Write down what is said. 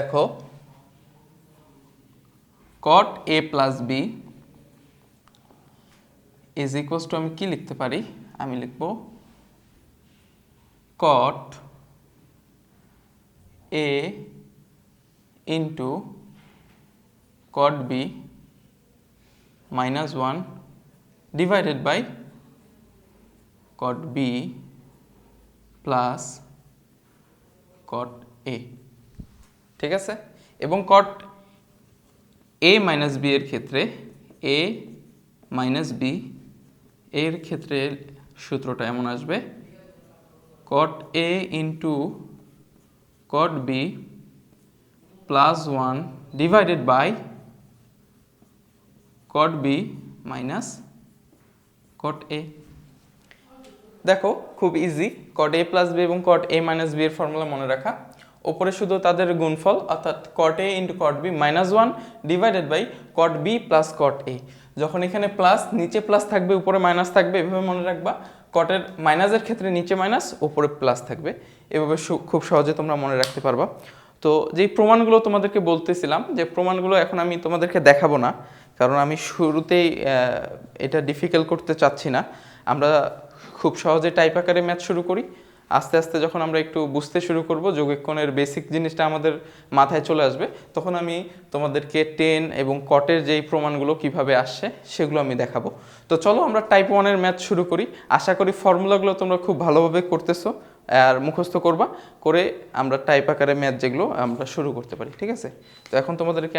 দেখো cot A plus B is equals to আমি কি লিখতে পারি? আমি লিখব cot A into cot B minus one divided by cot B plus cot A ঠিক আছে? এবং কট এ মাইনাস বি এর ক্ষেত্রে এ মাইনাস বি এর ক্ষেত্রে সূত্রটা এমন আসবে। Cot A into cot B plus one divided by cot B minus cot A দেখো, খুব easy cot A plus B এবং কট এ মাইনাস বি এর ফর্মুলা মনে রাখা। ওপরে শুধু তাদের গুণফল, অর্থাৎ cot A into cot B minus one divided by cot B plus cot A যখন এখানে প্লাস নিচে প্লাস থাকবে, উপরে মাইনাস থাকবে, এভাবে মনে রাখবা কটের মাইনাসের ক্ষেত্রে নিচে মাইনাস উপরে প্লাস থাকবে। এভাবে খুব সহজে তোমরা মনে রাখতে পারবা। তো যেই প্রমাণগুলো তোমাদেরকে বলতেছিলাম, যে প্রমাণগুলো এখন আমি তোমাদেরকে দেখাবো না, কারণ আমি শুরুতেই এটা ডিফিকাল্ট করতে চাচ্ছি না। আমরা খুব সহজে টাইপ আকারে ম্যাথ শুরু করি। আস্তে আস্তে যখন আমরা একটু বুঝতে শুরু করব, যোগেক্ষণের বেসিক জিনিসটা আমাদের মাথায় চলে আসবে, তখন আমি তোমাদেরকে টেন এবং কটের যেই প্রমাণগুলো কীভাবে আসছে, সেগুলো আমি দেখাবো। তো চলো আমরা টাইপ ওয়ানের ম্যাথ শুরু করি। আশা করি ফর্মুলাগুলো তোমরা খুব ভালোভাবে করতেছো আর মুখস্থ করবা, করে আমরা টাইপ আকারে ম্যাথ যেগুলো আমরা শুরু করতে পারি, ঠিক আছে? তো এখন তোমাদেরকে